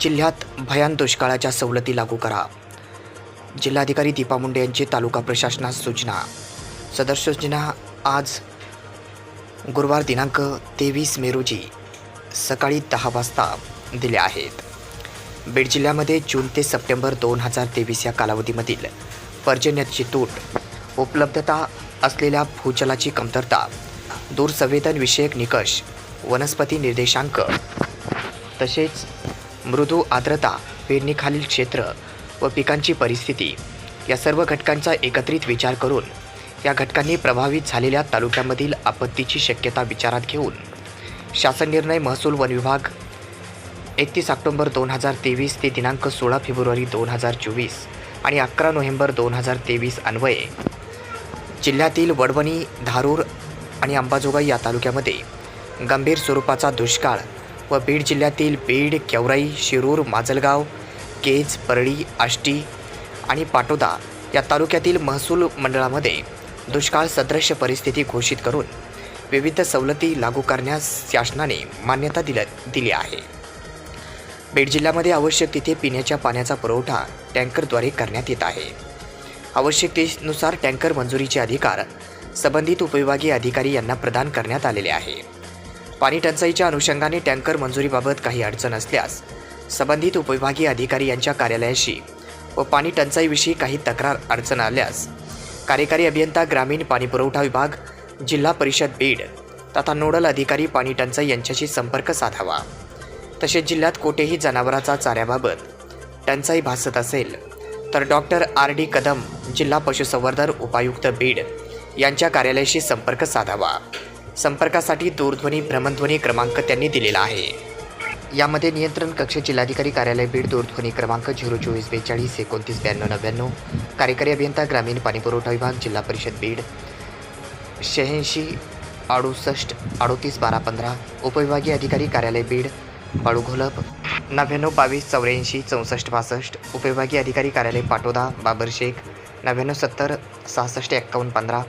जिल्ह्यात भयान दुष्काळाच्या सवलती लागू करा. जिल्हाधिकारी दीपा मुंडे यांची तालुका प्रशासनास सूचना. सदर सूचना आज गुरुवार दिनांक तेवीस मे रोजी सकाळी दहा वाजता दिल्या आहेत. बीड जिल्ह्यामध्ये जून ते सप्टेंबर दोन हजार तेवीस या कालावधीमधील पर्जन्याची तूट उपलब्धता असलेल्या भूजलाची कमतरता दूरसंवेदनविषयक निकष वनस्पती निर्देशांक तसेच मृदू आर्द्रता पेरणीखालील क्षेत्र व पिकांची परिस्थिती या सर्व घटकांचा एकत्रित विचार करून या घटकांनी प्रभावित झालेल्या तालुक्यामधील आपत्तीची शक्यता विचारात घेऊन शासन निर्णय महसूल वन विभाग एकतीस ऑक्टोंबर दोन हजार तेवीस ते दिनांक सोळा फेब्रुवारी दोन हजार चोवीस आणि अकरा नोव्हेंबर दोन हजार तेवीस अन्वये जिल्ह्यातील वडवणी धारूर आणि अंबाजोगाई या तालुक्यामध्ये गंभीर स्वरूपाचा दुष्काळ व बीड जिल्ह्यातील बीड केवराई शिरूर माजलगाव केज परळी आष्टी आणि पाटोदा या तालुक्यातील महसूल मंडळामध्ये दुष्काळ सदृश परिस्थिती घोषित करून विविध सवलती लागू करण्यास शासनाने मान्यता दिल्या दिली आहे. बीड जिल्ह्यामध्ये आवश्यक तिथे पिण्याच्या पाण्याचा पुरवठा टँकरद्वारे करण्यात येत आहे. आवश्यकतेनुसार टँकर मंजुरीचे अधिकार संबंधित उपविभागीय अधिकारी यांना प्रदान करण्यात आलेले आहे. पाणी टंचाईच्या अनुषंगाने टँकर मंजुरीबाबत काही अडचण असल्यास संबंधित उपविभागीय अधिकारी यांच्या कार्यालयाशी व पाणी टंचाईविषयी काही तक्रार अडचण आल्यास कार्यकारी अभियंता ग्रामीण पाणीपुरवठा विभाग जिल्हा परिषद बीड तथा नोडल अधिकारी पाणी टंचाई यांच्याशी संपर्क साधावा. तसेच जिल्ह्यात कोठेही जनावराचा चाऱ्याबाबत टंचाई भासत असेल तर डॉक्टर आर. डी. कदम जिल्हा पशुसंवर्धन उपायुक्त बीड यांच्या कार्यालयाशी संपर्क साधावा. संपर्कासाठी दूरध्वनी भ्रमणध्वनी क्रमांक त्यांनी दिलेला आहे. यामध्ये नियंत्रण कक्ष जिल्हाधिकारी कार्यालय बीड दूरध्वनी क्रमांक झिरो चोवीस बेचाळीस एकोणतीस ब्याण्णव नव्याण्णव कार्यकारी अभियंता ग्रामीण पाणीपुरवठा विभाग जिल्हा परिषद बीड शहाऐंशी अडुसष्ट अडोतीस बारा पंधरा उपविभागीय अधिकारी कार्यालय बीड बाळूघोलप नव्याण्णव बावीस चौऱ्याऐंशी चौसष्ट बासष्ट उपविभागीय अधिकारी कार्यालय पाटोदा बाबर शेख नव्याण्णव सत्तर सहासष्ट एक्कावन्न पंधरा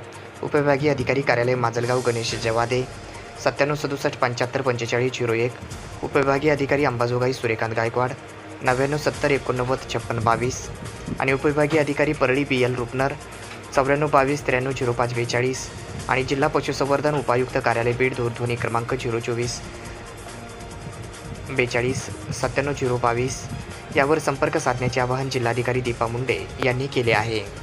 उपविभागीय अधिकारी कार्यालय माजलगाव गणेश जवादे सत्त्याण्णव सदुसष्ट पंच्याहत्तर पंचेचाळीस झिरो एक. उपविभागीय अधिकारी अंबाजोगाई सूर्यकांत गायकवाड नव्याण्णव सत्तर एकोणनव्वद छप्पन्न बावीस. आणि उपविभागीय अधिकारी परळी बी एल रुपनर चौऱ्याण्णव बावीस त्र्याण्णव झिरो पाच बेचाळीस. आणि जिल्हा पशुसंवर्धन उपायुक्त कार्यालय बीड दूरध्वनी क्रमांक झिरो चोवीस. बेचाळीस सत्त्याण्णव झिरो बावीस. यावर संपर्क साधण्याचे आवाहन जिल्हाधिकारी दीपा मुंडे यांनी केले आहे.